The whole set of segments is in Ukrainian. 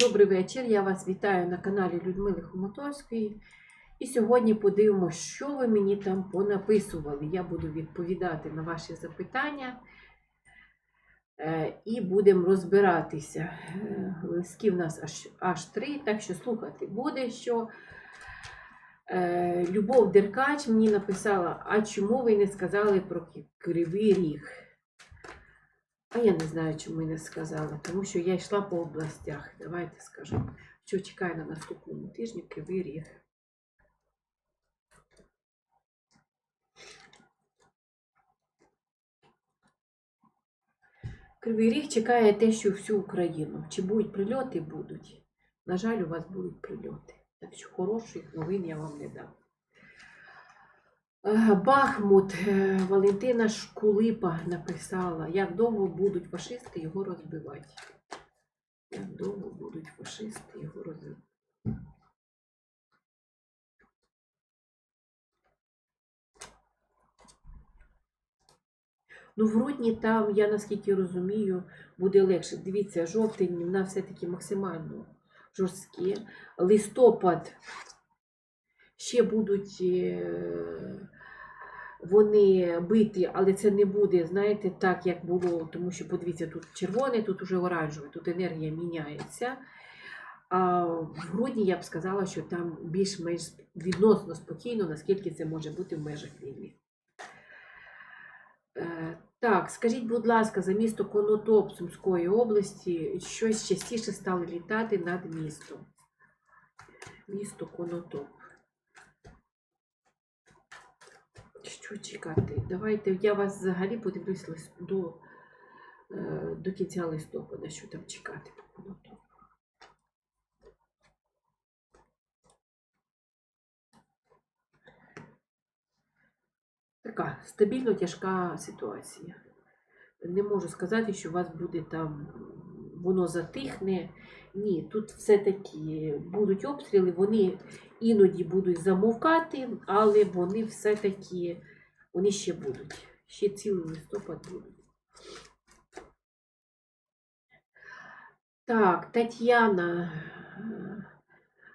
Добрий вечір. Я вас вітаю на каналі Людмили Хомотовської. І сьогодні подивимося, що ви мені там понаписували. Я буду відповідати на ваші запитання е, і будемо розбиратися. Е, Листків у нас аж, аж три, так що слухати буде, що е, Любов Деркач мені написала, а чому ви не сказали про Кривий Ріг? А я не знаю, чому не сказала, тому що я йшла по областях. Давайте скажу, що чекає на наступному тижні Кривий Ріг. Кривий Ріг чекає те, що всю Україну. Чи будуть прильоти? Будуть. На жаль, у вас будуть прильоти. Так що хороших новин я вам не дам. Е, Бахмут е, Валентина Шкулипа написала, як довго будуть фашисти його розбивати. Як довго будуть фашисти його розбивати. Ну, в грудні там, я наскільки розумію, буде легше. Дивіться, жовтень в нас все-таки максимально жорсткі. Листопад ще будуть е, вони биті, але це не буде, знаєте, так, як було, тому що, подивіться, тут червоне, тут уже оранжеве, тут енергія міняється. А в грудні я б сказала, що там більш-менш відносно спокійно, наскільки це може бути в межах війни. Е, Так, скажіть, будь ласка, за місто Конотоп Сумської області щось частіше стали літати над містом. Місто Конотоп. Що чекати? Давайте я вас взагалі подивлюсь до, е, до кінця листопада, що там чекати Така стабільно тяжка ситуація. Не можу сказати, що у вас буде там, воно затихне. Ні, тут все-таки будуть обстріли, вони іноді будуть замовкати, але вони все-таки вони ще будуть. Ще цілий листопад будуть. Так, Татьяна.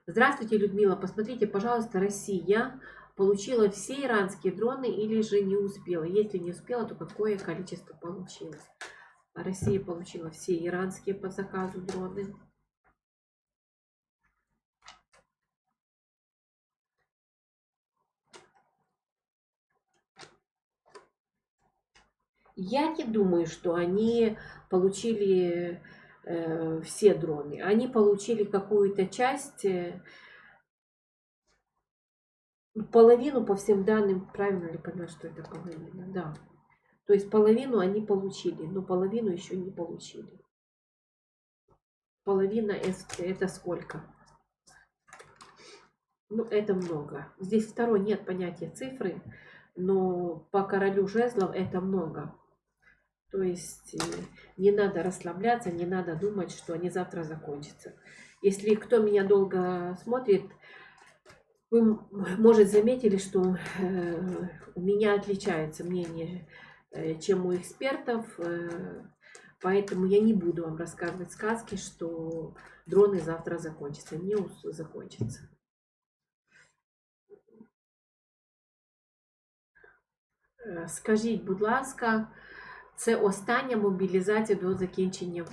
Здравствуйте, Людмила. Посмотрите, пожалуйста, Россия получила все иранские дроны или же не успела? Если не успела, то какое количество получилось? Россия получила все иранские по заказу дроны. Я не думаю, что они получили э, все дроны. Они получили какую-то часть, э, половину по всем данным, правильно ли поняла, что это половина? Да. То есть половину они получили, но половину еще не получили. Половина это сколько? Ну, это много. Здесь второй нет понятия цифры, но по королю жезлов это много. То есть э, не надо расслабляться, не надо думать, что они завтра закончатся. Если кто меня долго смотрит, вы, может, заметили, что э, у меня отличается мнение, э, чем у экспертов, поэтому я не буду вам рассказывать сказки, что дроны завтра закончатся. Не закончатся. Е, Скажіть, будь ласка, це остання мобілізація до закінчення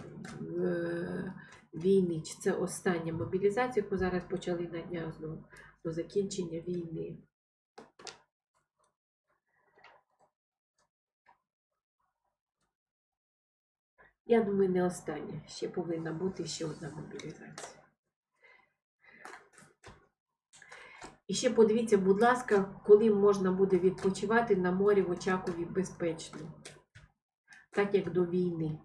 е, війни? Чи це остання мобілізація, яку зараз почали на днях знову до закінчення війни? Я думаю, не остання. Ще повинна бути ще одна мобілізація. І ще подивіться, будь ласка, коли можна буде відпочивати на морі в Очакові безпечно, так як до війни.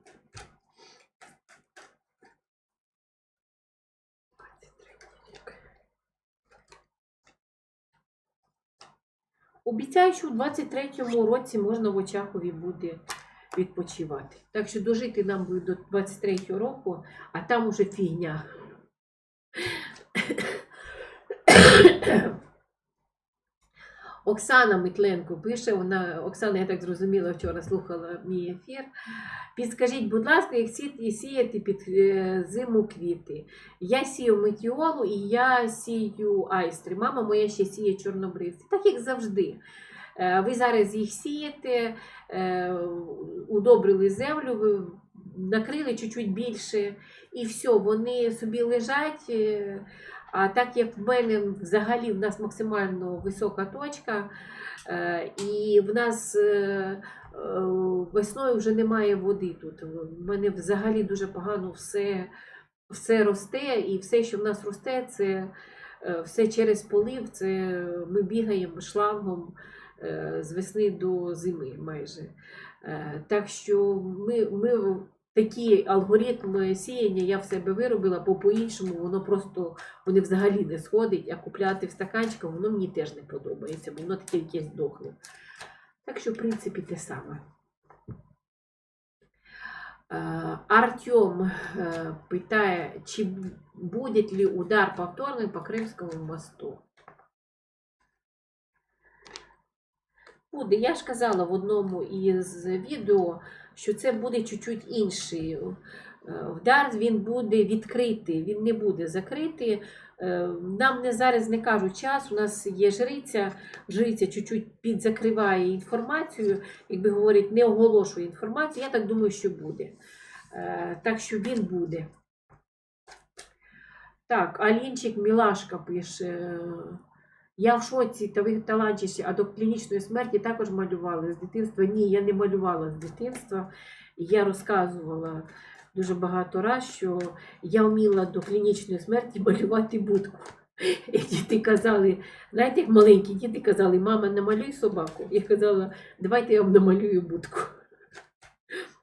Обіцяю, що у 23-му році можна в Очахові буде відпочивати. Так що дожити нам буде до 23-го року, а там уже фігня. Оксана Митленко пише, вона, Оксана, я так зрозуміла, вчора слухала мій ефір. Підскажіть, будь ласка, як сіяти, під е, зиму квіти? Я сію метіолу і я сію айстри. Мама моя ще сіє чорнобривці. Так як завжди. Е, Ви зараз їх сієте, е, удобрили землю, ви накрили чуть-чуть більше, і все, вони собі лежать. А так як в мене взагалі в нас максимально висока точка, е, і в нас е, е, весною вже немає води тут. В мене взагалі дуже погано все, все росте, і все, що в нас росте, це все через полив. Це ми бігаємо шлангом з весни до зими майже. Так що ми, ми такий алгоритм сіяння я в себе виробила, бо по-іншому воно просто вони взагалі не сходить, а купляти в стаканчиках воно мені теж не подобається, бо воно таке якесь дохле. Так що, в принципі, те саме. Е, Артем е, питає, чи буде ли удар повторний по Кримському мосту? Буде. Я ж казала в одному із відео, що це буде чуть-чуть інший е, вдар, він буде відкритий, він не буде закритий. Е, Нам не зараз не кажуть час, у нас є жриця, жриця чуть-чуть підзакриває інформацію, якби говорить, не оголошує інформацію. Я так думаю, що буде. Е, Так що він буде. Так, Алінчик Мілашка пише. Я в шоці, та ви талантіші, а до клінічної смерті також малювали з дитинства. Ні, я не малювала з дитинства. Я розказувала дуже багато раз, що я вміла до клінічної смерті малювати будку. І діти казали, знаєте, як маленькі діти казали, мама, намалюй собаку. Я казала, давайте я вам намалюю будку.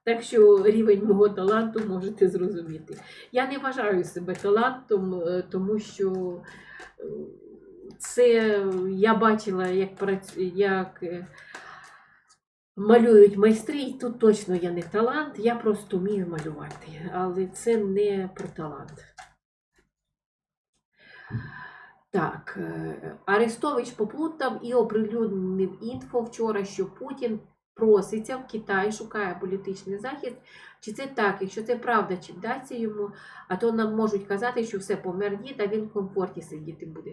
Так що рівень мого таланту можете зрозуміти. Я не вважаю себе талантом, е, тому що е, це я бачила, як, як е, малюють майстри, і тут точно я не талант, я просто вмію малювати, але це не про талант. Так, е, Арестович поплутав і оприлюднив інфо вчора, що Путін проситься в Китай, шукає політичний захист. Чи це так? Якщо це правда, чи вдасться йому, а то нам можуть казати, що все помер дід, а він в комфорті сидіти буде.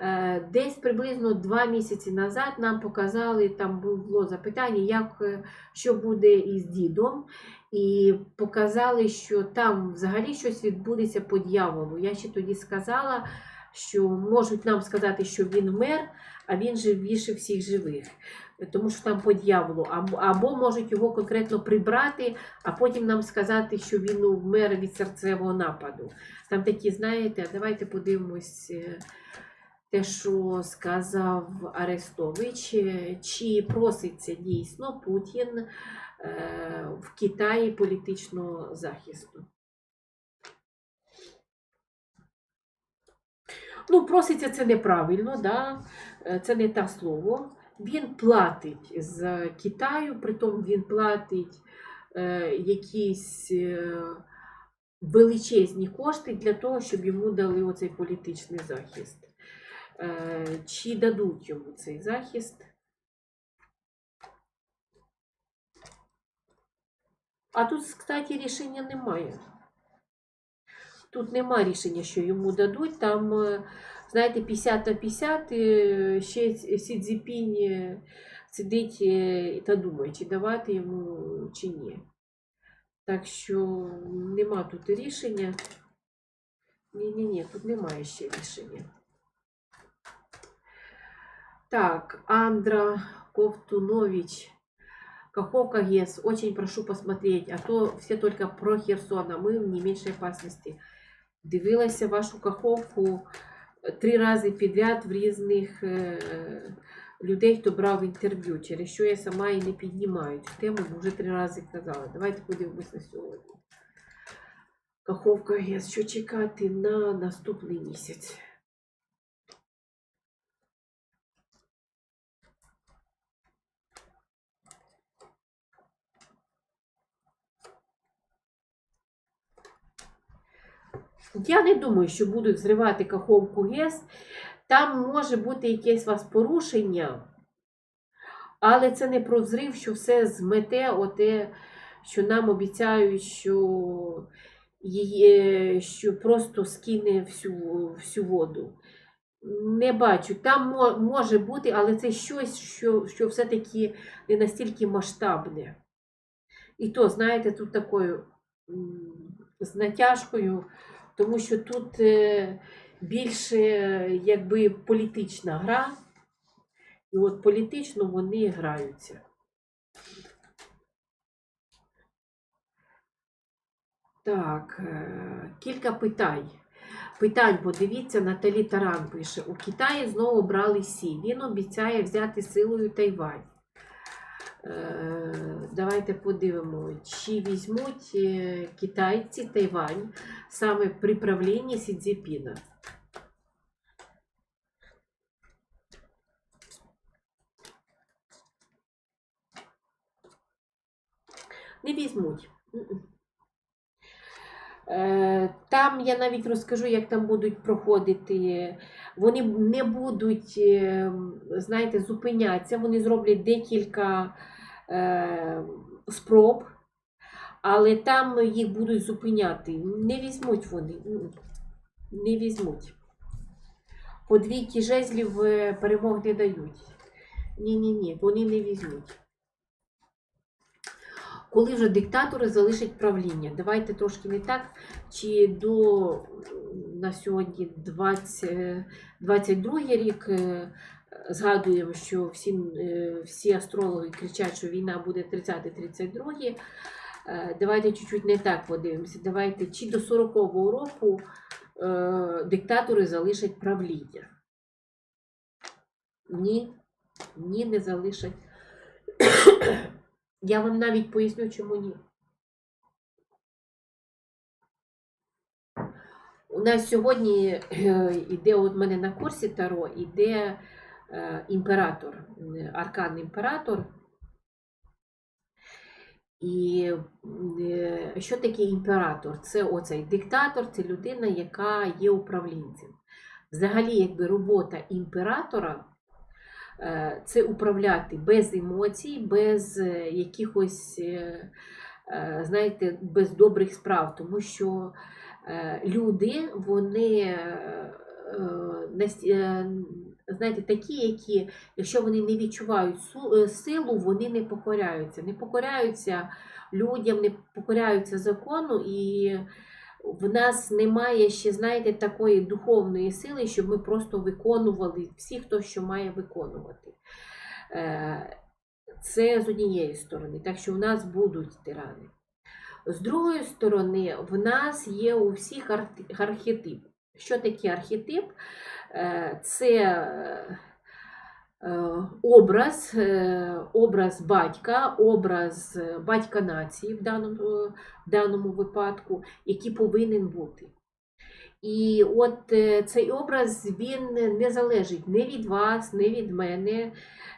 Е, Десь приблизно два місяці назад нам показали, там було запитання, як, е, що буде із дідом. І показали, що там взагалі щось відбудеться по дьяволу. Я ще тоді сказала, що можуть нам сказати, що він вмер, а він живіше всіх живих. Тому що там по дьяволу. Або, можуть його конкретно прибрати, а потім нам сказати, що він ну, вмер від серцевого нападу. Там такі, знаєте, давайте подивимось е, те, що сказав Арестович, е, чи проситься дійсно Путін е, в Китаї політичного захисту. Ну, проситься це неправильно, да? це не те слово. Він платить з Китаю, притом він платить е, якісь е, величезні кошти для того, щоб йому дали оцей політичний захист. Е, чи дадуть йому цей захист? А тут, кстати, рішення немає. Тут нема рішення, що йому дадуть. Там, знаєте, 50 на 50, е, ще Сі Цзіпінь е, сидить та думає, чи давати йому, чи ні. Так що нема тут рішення. Ні-ні-ні, тут немає ще рішення. Так, Андра Ковтунович. Каховка ГЕС. Очень прошу посмотреть, а то все только про Херсон, а мы в не меньшей опасности. Дивилася вашу каховку три рази підряд в різних е, людей, хто брав інтерв'ю, через що я сама і не піднімаю цю тему, бо вже три рази казала. Давайте подивимось на сьогодні. Каховка ГЕС. Що чекати на наступний місяць? Я не думаю, що будуть зривати каховку ГЕС. Там може бути якесь у вас порушення. Але це не про взрив, що все змете, оте, що нам обіцяють, що, її, що просто скине всю, всю воду. Не бачу. Там може бути, але це щось, що, що все-таки не настільки масштабне. І то, знаєте, тут такою з натяжкою, тому що тут е, більше якби політична гра, і от політично вони граються. Так, е, кілька питань. Питань, подивіться, Наталі Таран пише: у Китаї знову брали Сі. Він обіцяє взяти силою Тайвань. Е, Давайте подивимо, чи візьмуть е, китайці Тайвань саме при правлінні Сі Цзіпіна. Не візьмуть. Е, Там я навіть розкажу, як там будуть проходити. Вони не будуть, е, знаєте, зупинятися, вони зроблять декілька е, спроб, але там їх будуть зупиняти. Не візьмуть вони. Не візьмуть. По двійки жезлів перемог не дають. Ні-ні-ні, вони не візьмуть. Коли вже диктатори залишать правління? Давайте трошки не так. Чи до на сьогодні 20, 22 рік е, згадуємо, що всі, е, всі астрологи кричать, що війна буде 30-32. Е, Давайте чуть-чуть не так подивимося. Давайте чи до 40-го року е, диктатори залишать правління? Ні, ні, не залишать. Я вам навіть поясню, чому ні. У нас сьогодні е, іде от мене на курсі Таро, іде е, імператор, е, аркан імператор. І е, що таке імператор? Це оцей диктатор, це людина, яка є управлінцем. Взагалі, якби робота імператора е, це управляти без емоцій, без е, якихось, е, е, знаєте, без добрих справ, тому що е, люди, вони е, е, е, знаєте, такі, які, якщо вони не відчувають е, силу, вони не покоряються. Не покоряються людям, не покоряються закону, і в нас немає ще, знаєте, такої духовної сили, щоб ми просто виконували всі, хто що має виконувати. Е, Це з однієї сторони, так що в нас будуть тирани. З другої сторони, в нас є у всіх архетип. Що таке архетип? Е, Це образ, е, образ батька, образ е, батька нації в даному, в даному випадку, який повинен бути. І от е, цей образ він не залежить ні від вас, ні від мене,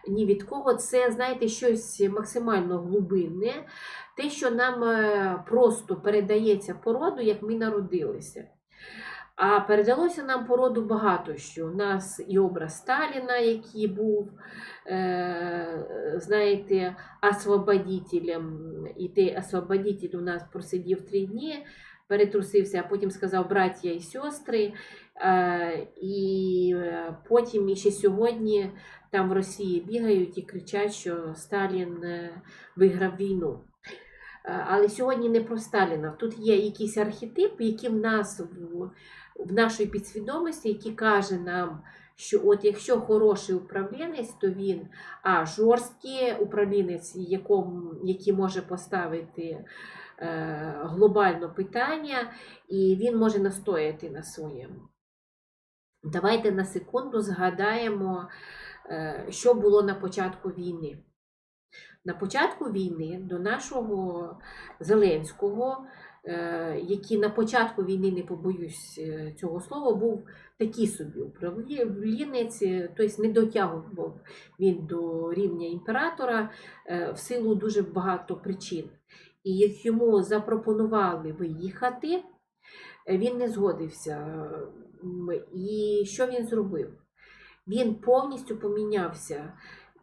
ні від кого. Це, знаєте, щось максимально глибинне, те, що нам е, просто передається по роду, як ми народилися. А передалося нам по роду багато що. У нас і образ Сталіна, який був, е, знаєте, освободителем. І той освободитель у нас просидів три дні, перетрусився, а потім сказав браття і сестри. Е, і е, потім ще сьогодні там в Росії бігають і кричать, що Сталін виграв війну. Але сьогодні не про Сталіна. Тут є якийсь архетип, який в нас в нашій підсвідомості, який каже нам, що от якщо хороший управлінець, то він а жорсткий управлінець, якому, який може поставити е, глобально питання, і він може настояти на своєму. Давайте на секунду згадаємо, е, що було на початку війни. На початку війни до нашого Зеленського, який на початку війни, не побоюсь е, цього слова, був такий собі управлінець, е, тобто не дотягував він до рівня імператора е, в силу дуже багато причин. І як йому запропонували виїхати, е, він не згодився. І що він зробив? Він повністю помінявся.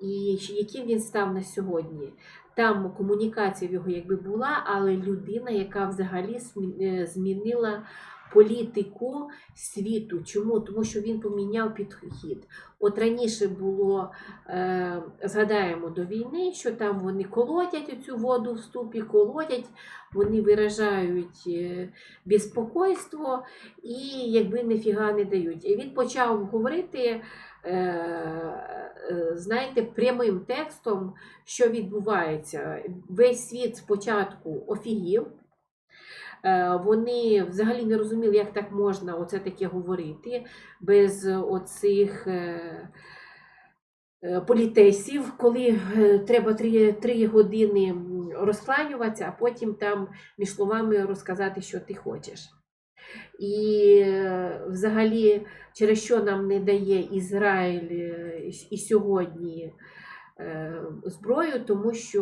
і яким він став на сьогодні. Там комунікація в його якби була, але людина, яка взагалі е, змінила політику світу. Чому? Тому що він поміняв підхід. От раніше було, е, згадаємо до війни, що там вони колотять оцю воду в ступі, колотять, вони виражають е, безпокойство і якби ніфіга не дають. І він почав говорити, знаєте, прямим текстом, що відбувається. Весь світ спочатку офігів. Е, Вони взагалі не розуміли, як так можна оце таке говорити без оцих е, е, політесів, коли е, треба три, три години розкланюватися, а потім там між словами розказати, що ти хочеш. І е, взагалі, через що нам не дає Ізраїль е, і- сьогодні е, зброю, тому що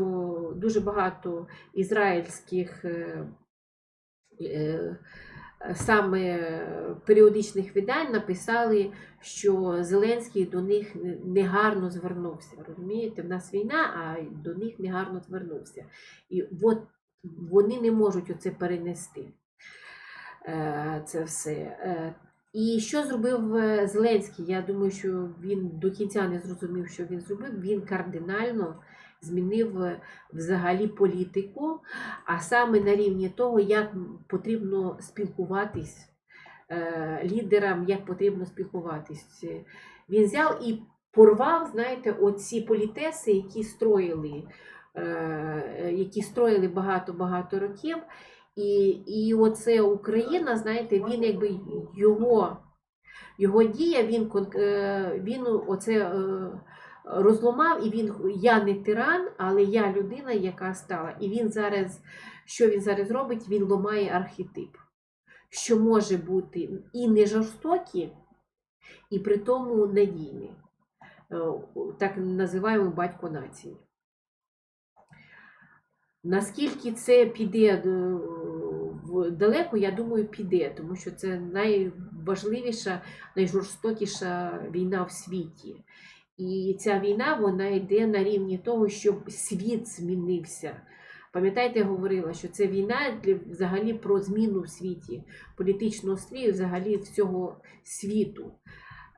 дуже багато ізраїльських саме періодичних видань написали, що Зеленський до них негарно звернувся. Розумієте, в нас війна, а до них негарно звернувся. І от вони не можуть оце перенести. Е, Це все. Е, І що зробив е, Зеленський? Я думаю, що він до кінця не зрозумів, що він зробив. Він кардинально змінив взагалі політику, а саме на рівні того, як потрібно спілкуватись лідерам, як потрібно спілкуватись. Він взяв і порвав, знаєте, оці політеси, які строїли, які строїли багато-багато років. І, і оце Україна, знаєте, він якби його, його дія, він, е, він оце е, розломав, і він я не тиран, але я людина, яка стала. І він зараз, що він зараз робить? Він ламає архетип, що може бути і не жорстокі, і при тому надійні. Е, Так називаємо батько нації. Наскільки це піде е, далеко, я думаю, піде, тому що це найважливіша, найжорстокіша війна в світі. І ця війна вона йде на рівні того, щоб світ змінився. Пам'ятаєте, я говорила, що це війна взагалі про зміну в світі, політичного стрію, взагалі всього світу.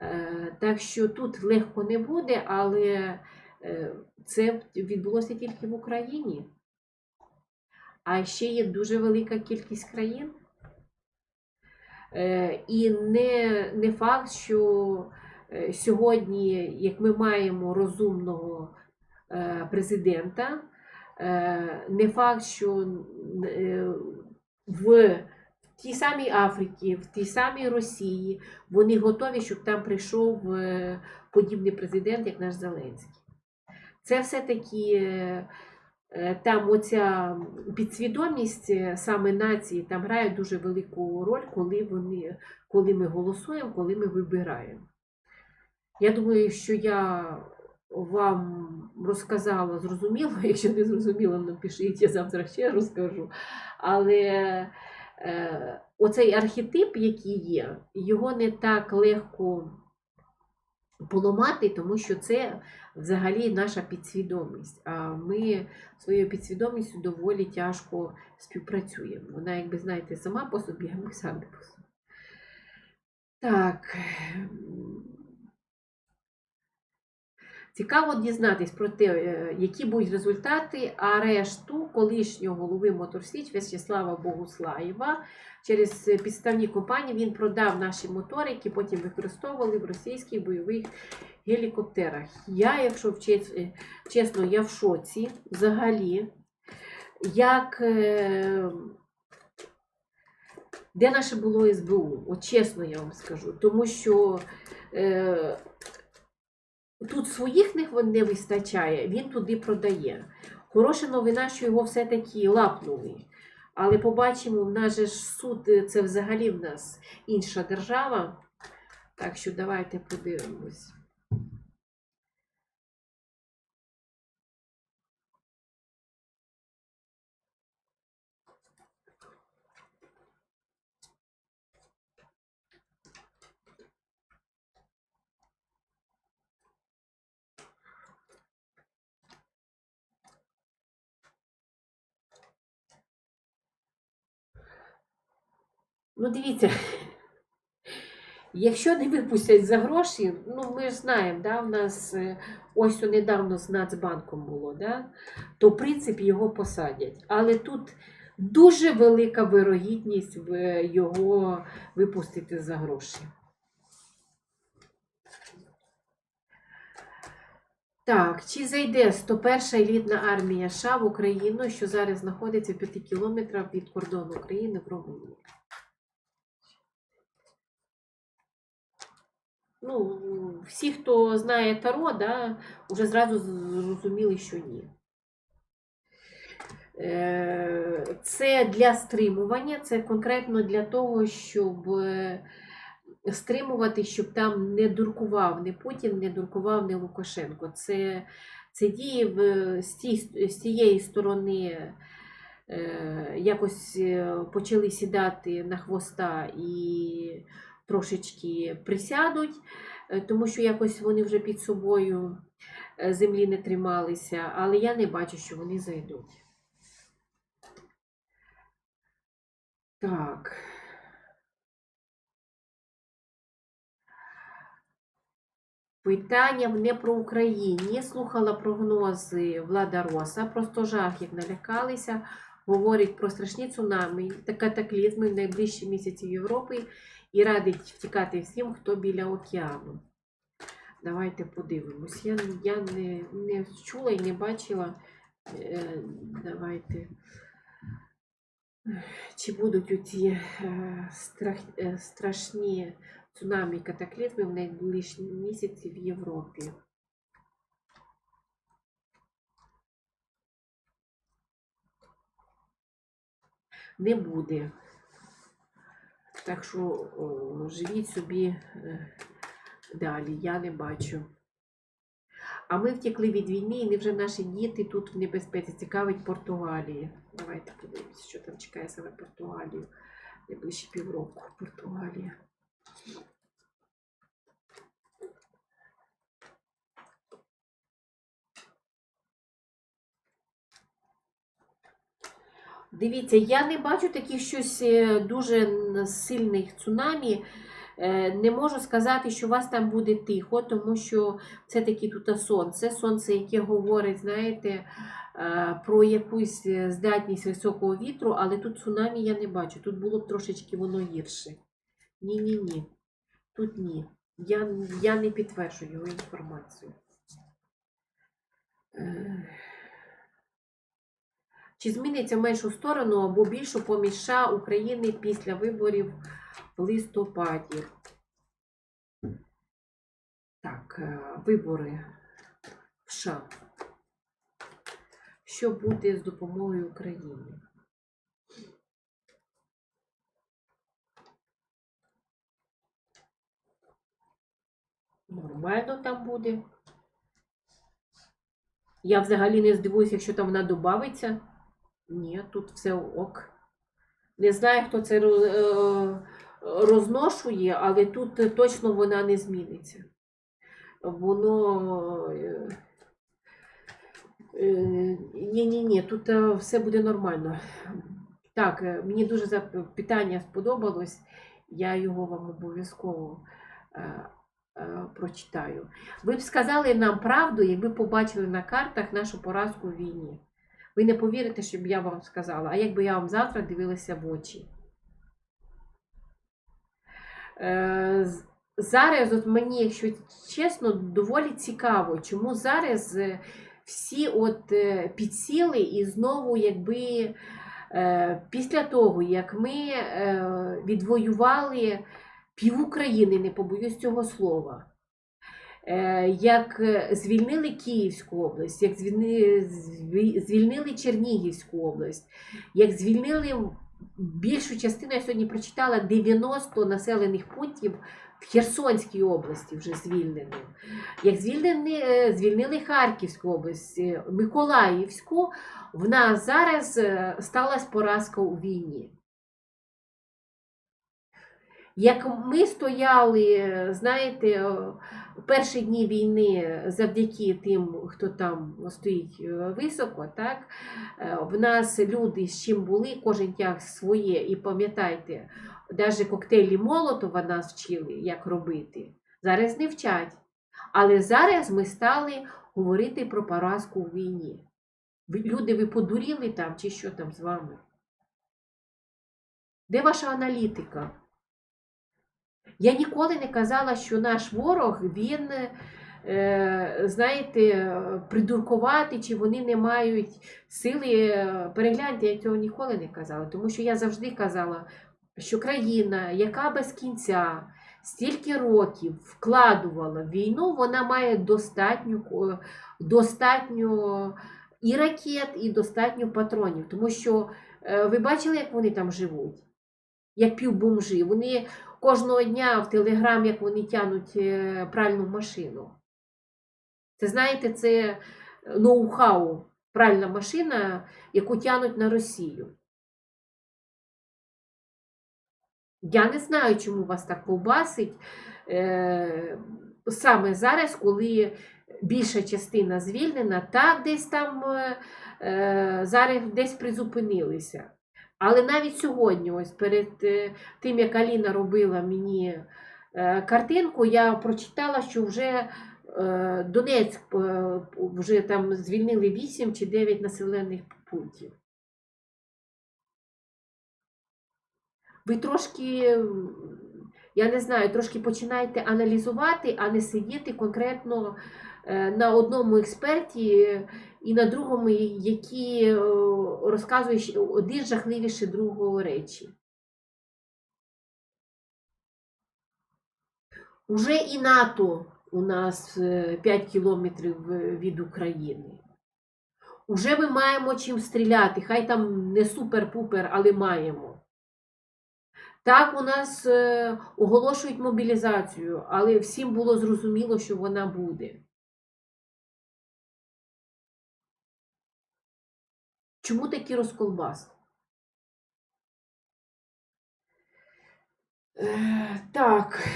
Е, так що тут легко не буде, але е, це відбулося тільки в Україні. А ще є дуже велика кількість країн. Е, і не, не факт, що е, сьогодні, як ми маємо розумного е, президента, не факт, що в тій самій Африці, в тій самій Росії вони готові, щоб там прийшов подібний президент, як наш Зеленський. Це все-таки е, е, там оця підсвідомість е, саме нації там грає дуже велику роль, коли, вони, коли ми голосуємо, коли ми вибираємо. Я думаю, що я вам розказала зрозуміло. Якщо не зрозуміло, напишіть, я завтра ще розкажу. Але е, оцей архетип, який є, його не так легко поламати, тому що це взагалі наша підсвідомість. А ми своєю підсвідомістю доволі тяжко співпрацюємо. Вона, якби знаєте, сама по собі, а ми самі по собі. Так. Цікаво дізнатись про те, е, які будуть результати арешту колишнього голови Моторсіч В'ячеслава Богуслаєва. Через підставні компанії він продав наші мотори, які потім використовували в російських бойових гелікоптерах. Я, якщо е, чесно, я в шоці взагалі, як. е, Де наше було СБУ? От чесно я вам скажу. Тому що тут своїх не, вистачає, він туди продає. Хороша новина, що його все-таки лапнули. Але побачимо, в нас же ж суд е, це взагалі в нас інша держава. Так що давайте подивимось. Ну, дивіться, якщо не випустять за гроші, ну ми ж знаємо, да, в нас е, ось недавно з Нацбанком було, да, то в принципі його посадять. Але тут дуже велика вирогідність в- його випустити за гроші. Так, чи зайде 101-ша елітна армія США в Україну, що зараз знаходиться в 5 кілометрах від кордону України в Румунії? Ну, всі, хто знає Таро, да, вже зразу зрозуміли, що ні. Е, Це для стримування, це конкретно для того, щоб е, стримувати, щоб там не дуркував ні Путін, не дуркував ні Лукашенко. Це, це діє в, з, тій, з цієї сторони. е, Якось е, почали сідати на хвоста і трошечки присядуть, е, тому що якось вони вже під собою е, землі не трималися, але я не бачу, що вони зайдуть. Так. Питання не про Україні. Слухала прогнози Влада Роса, просто жах, як налякалися. Говорить про страшні цунамі та катаклізми в найближчі місяці Європи і радить втікати всім, хто біля океану. Давайте подивимось. Я, я не, не чула і не бачила. Е, давайте. Чи будуть оці е, страх, е, страшні цунамі катаклізми в найближчі місяці в Європі? Не буде. Так що о, живіть собі е, далі, я не бачу. А ми втекли від війни, і не вже наші діти тут в небезпеці цікавить Португалії. Давайте подивимося, що там чекає саме Португалію. Найближчі півроку Португалія. Дивіться, я не бачу таких щось е, дуже сильних цунамі. Е, Не можу сказати, що у вас там буде тихо, тому що це таки тут сонце. Сонце, яке говорить, знаєте, е, про якусь здатність високого вітру, але тут цунамі я не бачу. Тут було б трошечки воно гірше. Ні-ні ні. Тут ні. Я, я не підтверджую його інформацію. Чи зміниться в меншу сторону або більшу поміж США України після виборів в листопаді? Так, е, вибори в США. Що буде з допомогою Україні? Нормально там буде. Я взагалі не здивуюся, якщо там вона додається. Ні, тут все ок. Не знаю, хто це е, розношує, але тут точно вона не зміниться. Воно. е, е, Ні-ні-ні, тут все буде нормально. Так, мені дуже питання сподобалось. Я його вам обов'язково прочитаю. Ви б сказали нам правду, якби побачили на картах нашу поразку в війні. Ви не повірите, щоб я вам сказала, а якби я вам завтра дивилася в очі. Е, зараз, от мені, якщо чесно, доволі цікаво, чому зараз е, всі от е, підсіли і знову, якби після того, як ми відвоювали пів України, не побоюсь цього слова. Е, Як е, звільнили Київську область, як звільнили, Чернігівську область, як звільнили більшу частину, я сьогодні прочитала 90 населених пунктів в Херсонській області вже звільнено. Як звільнені, е, звільнили Харківську область, Миколаївську, в нас зараз сталася поразка у війні. Як ми стояли, знаєте, в перші дні війни завдяки тим, хто там стоїть е, високо, так, е, в нас люди з чим були, кожен тяг своє, і пам'ятайте, навіть коктейлі Молотова нас вчили, як робити. Зараз не вчать. Але зараз ми стали говорити про поразку у війні. Люди, ви подуріли там чи що там з вами? Де ваша аналітика? Я ніколи не казала, що наш ворог, він, е, знаєте, придуркувати, чи вони не мають сили. Перегляньте, я цього ніколи не казала, тому що я завжди казала, що країна, яка без кінця стільки років вкладувала в війну, вона має достатньо, достатньо і ракет, і достатньо патронів. Тому що е, ви бачили, як вони там живуть? Як півбомжи. Вони кожного дня в Телеграм, як вони тянуть е, пральну машину. Це знаєте, це ноу-хау, пральна машина, яку тянуть на Росію. Я не знаю, чому вас так ковбасить е, саме зараз, коли більша частина звільнена, так десь там е, зараз десь призупинилися. Але навіть сьогодні, ось перед е, тим, як Аліна робила мені е, картинку, я прочитала, що вже е, Донецьк вже там звільнили 8 чи 9 населених пунктів. ви трошки, я не знаю, трошки починаєте аналізувати, а не сидіти конкретно на одному експерті е, і на другому, які е, розказує ще один жахливіше другого речі. Уже і НАТО у нас 5 кілометрів е, від України. Уже ми маємо чим стріляти. Хай там не супер-пупер, але маємо. Так, у нас е, оголошують мобілізацію, але всім було зрозуміло, що вона буде. Чому такий розколбас? Е, так.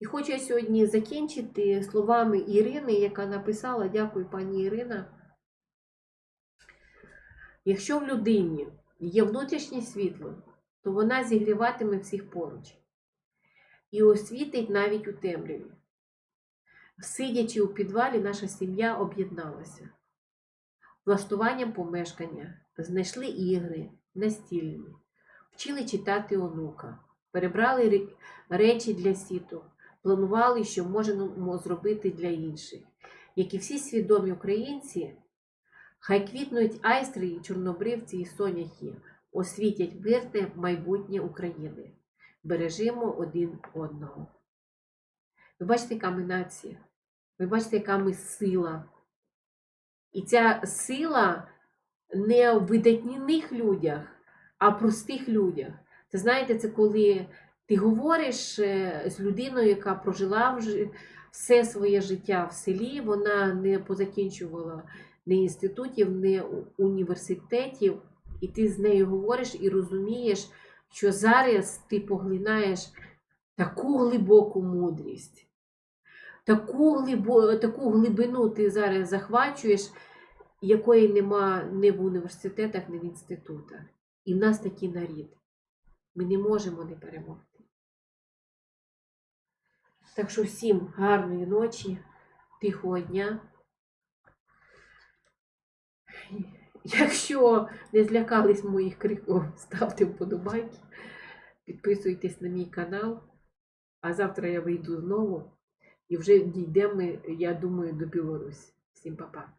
І хочу я сьогодні закінчити словами Ірини, яка написала: Дякую, пані Ірина. Якщо в людині є внутрішнє світло, то вона зігріватиме всіх поруч і освітить навіть у темряві. Сидячи у підвалі, наша сім'я об'єдналася. Влаштуванням помешкання знайшли ігри, настільні, вчили читати онука, перебрали речі для сіту, планували, що можемо зробити для інших. Як і всі свідомі українці, Хай квітнуть айстри, і чорнобривці і соняхи, освітять мирне майбутнє України. Бережімо один одного. Ви бачите, яка ми нація? Ви бачите, яка ми сила. І ця сила не в видатних людях, а в простих людях. Це знаєте, це коли ти говориш е, з людиною, яка прожила все своє життя в селі, вона не позакінчувала ні інститутів, ні університетів, і ти з нею говориш і розумієш, що зараз ти поглинаєш таку глибоку мудрість, таку, глибо, таку глибину ти зараз захвачуєш, якої нема ні в університетах, ні в інститутах. І в нас такий нарід. Ми не можемо не перемогти. Так що всім гарної ночі, тихого дня. Якщо не злякались моїх криків, ставте вподобайки, підписуйтесь на мій канал. А завтра я вийду знову і вже дійдемо, я думаю, до Білорусі. Всім па-па.